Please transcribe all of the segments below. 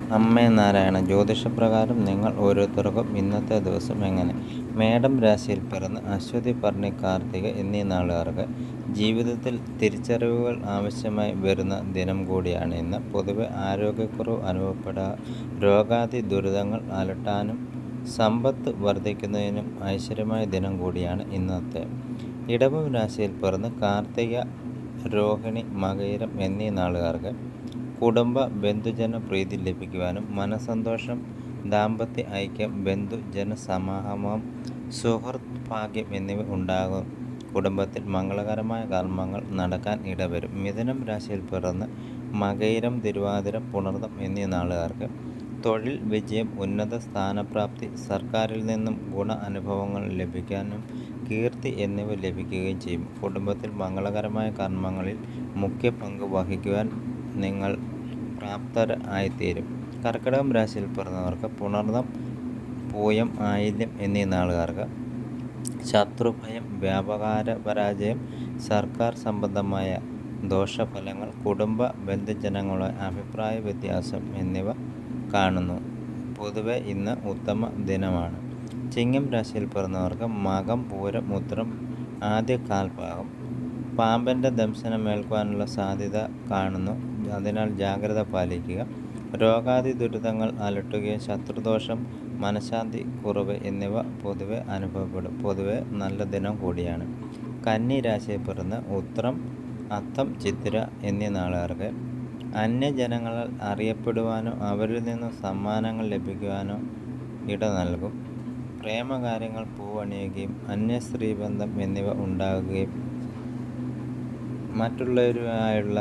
അമ്മേ നാരായണ ജ്യോതിഷപ്രകാരം നിങ്ങൾ ഓരോരുത്തർക്കും ഇന്നത്തെ ദിവസം എങ്ങനെ? മേടം രാശിയിൽ പിറന്ന് അശ്വതി ഭരണി കാർത്തിക എന്നീ നാളുകാർക്ക് ജീവിതത്തിൽ തിരിച്ചറിവുകൾ ആവശ്യമായി വരുന്ന ദിനം കൂടിയാണ് ഇന്ന്. പൊതുവെ ആരോഗ്യക്കുറവ് അനുഭവപ്പെടാ രോഗാതി ദുരിതങ്ങൾ അലട്ടാനും സമ്പത്ത് വർദ്ധിക്കുന്നതിനും ഐശ്വര്യമായ ദിനം കൂടിയാണ് ഇന്നത്തെ. ഇടവം രാശിയിൽ പിറന്ന് കാർത്തിക രോഹിണി മകയിരം എന്നീ നാളുകാർക്ക് കുടുംബ ബന്ധുജന പ്രീതി ലഭിക്കുവാനും മനസന്തോഷം ദാമ്പത്യ ഐക്യം ബന്ധുജന സമാഗമം സുഹൃത്ത് ഭാഗ്യം എന്നിവ ഉണ്ടാകും. കുടുംബത്തിൽ മംഗളകരമായ കർമ്മങ്ങൾ നടക്കാൻ ഇടവരും. മിഥുനം രാശിയിൽ പിറന്ന് മകയിരം തിരുവാതിര പുണർദം എന്നീ നാളുകാർക്ക് തൊഴിൽ വിജയം ഉന്നത സ്ഥാനപ്രാപ്തി സർക്കാരിൽ നിന്നും ഗുണ അനുഭവങ്ങൾ ലഭിക്കാനും കീർത്തി എന്നിവ ലഭിക്കുകയും ചെയ്യും. കുടുംബത്തിൽ മംഗളകരമായ കർമ്മങ്ങളിൽ മുഖ്യ പങ്ക് വഹിക്കുവാൻ നിങ്ങൾ പ്രാപ്തർ ആയിത്തീരും. കർക്കിടകം രാശിയിൽ പിറന്നവർക്ക് പുണർന്നം പൂയം ആയില്യം എന്നീ നാളുകാർക്ക് ശത്രുഭയം വ്യാപകാര പരാജയം സർക്കാർ സംബന്ധമായ ദോഷഫലങ്ങൾ കുടുംബ ബന്ധുജനങ്ങളുടെ അഭിപ്രായ വ്യത്യാസം എന്നിവ കാണുന്നു. പൊതുവെ ഇന്ന് ഉത്തമ ദിനമാണ്. ചിങ്ങം രാശിയിൽ പിറന്നവർക്ക് മകം പൂരം ഉത്രം ആദ്യ കാൽഭാഗം പാമ്പന്റെ ദംശനം ഏൽക്കുവാനുള്ള സാധ്യത കാണുന്നു. അതിനാൽ ജാഗ്രത പാലിക്കുക. രോഗാദി ദുരിതങ്ങൾ അലട്ടുകയും ശത്രുദോഷം മനഃശാന്തി കുറവ് എന്നിവ പൊതുവെ അനുഭവപ്പെടും. പൊതുവെ നല്ല ദിനം കൂടിയാണ്. കന്നി രാശിയെ പിറന്ന് ഉത്രം അത്തം ചിത്തിര എന്നീ നാളുകാർക്ക് അന്യജനങ്ങളാൽ അറിയപ്പെടുവാനോ അവരിൽ നിന്നും സമ്മാനങ്ങൾ ലഭിക്കുവാനോ ഇട നൽകും. പ്രേമകാര്യങ്ങൾ പൂവണിയുകയും അന്യ സ്ത്രീബന്ധം എന്നിവ ഉണ്ടാകുകയും മറ്റുള്ളവരുമായുള്ള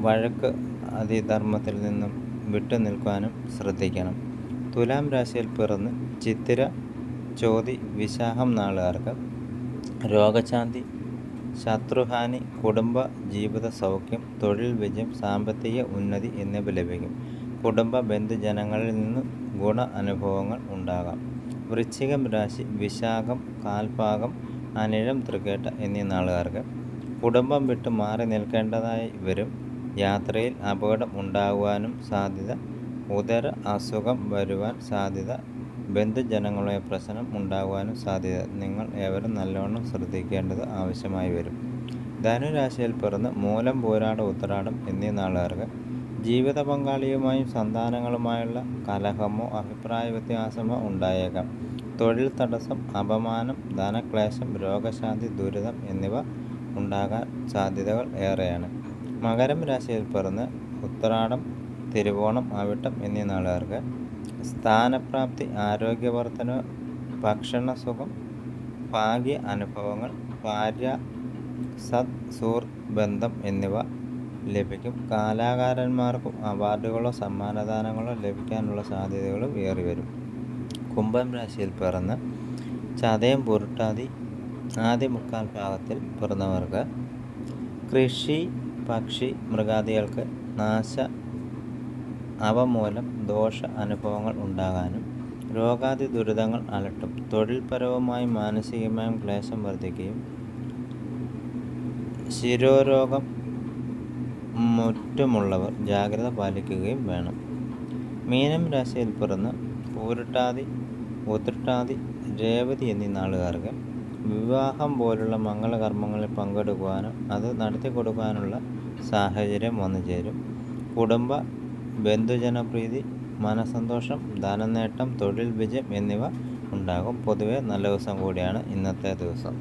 വഴക്ക് അതിധർമ്മത്തിൽ നിന്നും വിട്ടു നിൽക്കുവാനും ശ്രദ്ധിക്കണം. തുലാം രാശിയിൽ പിറന്ന് ചിത്തിര ചോതി വിശാഖം നാളുകാർക്ക് രോഗശാന്തി ശത്രുഹാനി കുടുംബ ജീവിത സൗഖ്യം തൊഴിൽ വിജയം സാമ്പത്തിക ഉന്നതി എന്നിവ ലഭിക്കും. കുടുംബ ബന്ധുജനങ്ങളിൽ നിന്ന് ഗുണ അനുഭവങ്ങൾ ഉണ്ടാകാം. വൃശ്ചികം രാശി വിശാഖം കാൽഭാഗം അനിഴം തൃക്കേട്ട എന്നീ നാളുകാർക്ക് കുടുംബം വിട്ട് മാറി നിൽക്കേണ്ടതായി വരും. യാത്രയിൽ അപകടം ഉണ്ടാകുവാനും സാധ്യത ഉദര അസുഖം വരുവാൻ സാധ്യത ബന്ധുജനങ്ങളുടെ പ്രശ്നം ഉണ്ടാകുവാനും സാധ്യത. നിങ്ങൾ ഏവരും നല്ലവണ്ണം ശ്രദ്ധിക്കേണ്ടത് ആവശ്യമായി വരും. ധനുരാശിയിൽ പിറന്ന് മൂലം പോരാട ഉത്തരാടം എന്നീ നാളുകാർക്ക് ജീവിത പങ്കാളിയുമായും സന്താനങ്ങളുമായുള്ള കലഹമോ അഭിപ്രായ വ്യത്യാസമോ ഉണ്ടായേക്കാം. തൊഴിൽ തടസ്സം അപമാനം ധനക്ലേശം രോഗശാന്തി ദുരിതം എന്നിവ ഉണ്ടാകാൻ സാധ്യതകൾ ഏറെയാണ്. മകരം രാശിയിൽ പിറന്ന് ഉത്തരാടം തിരുവോണം അവിട്ടം എന്നീ നാളുകാർക്ക് സ്ഥാനപ്രാപ്തി ആരോഗ്യവർദ്ധന ഭക്ഷണസുഖം ഭാഗ്യ അനുഭവങ്ങൾ ഭാര്യ സത് സുഹൃത്ത് ബന്ധം എന്നിവ ലഭിക്കും. കലാകാരന്മാർക്കും അവാർഡുകളോ സമ്മാനദാനങ്ങളോ ലഭിക്കാനുള്ള സാധ്യതകൾ ഏറി വരും. കുംഭം രാശിയിൽ പിറന്ന് ചതയം പുരുട്ടാതി ആദ്യ മുക്കാൽ ഭാഗത്തിൽ പിറന്നവർക്ക് കൃഷി പക്ഷി മൃഗാദികൾക്ക് നാശ അവ മൂലം ദോഷ അനുഭവങ്ങൾ ഉണ്ടാകാനും രോഗാദി ദുരിതങ്ങൾ അലട്ടും. തൊഴിൽപരവുമായും മാനസികമായും ക്ലേശം വർദ്ധിക്കുകയും ശിരോരോഗം മുറ്റുമുള്ളവർ ജാഗ്രത പാലിക്കുകയും വേണം. മീനം രാശിയിൽ പിറന്ന് പൂരിട്ടാതി ഉത്രട്ടാതി രേവതി എന്നീ നാളുകാർക്ക് വിവാഹം പോലുള്ള മംഗളകർമ്മങ്ങളിൽ പങ്കെടുക്കുവാനും അത് നടത്തി കൊടുക്കാനുള്ള സാഹചര്യം വന്നു ചേരും. കുടുംബ ബന്ധുജനപ്രീതി മനസന്തോഷം ധനനേട്ടം തൊഴിൽ വിജയം എന്നിവ ഉണ്ടാകും. പൊതുവെ നല്ല ദിവസം കൂടിയാണ് ഇന്നത്തെ ദിവസം.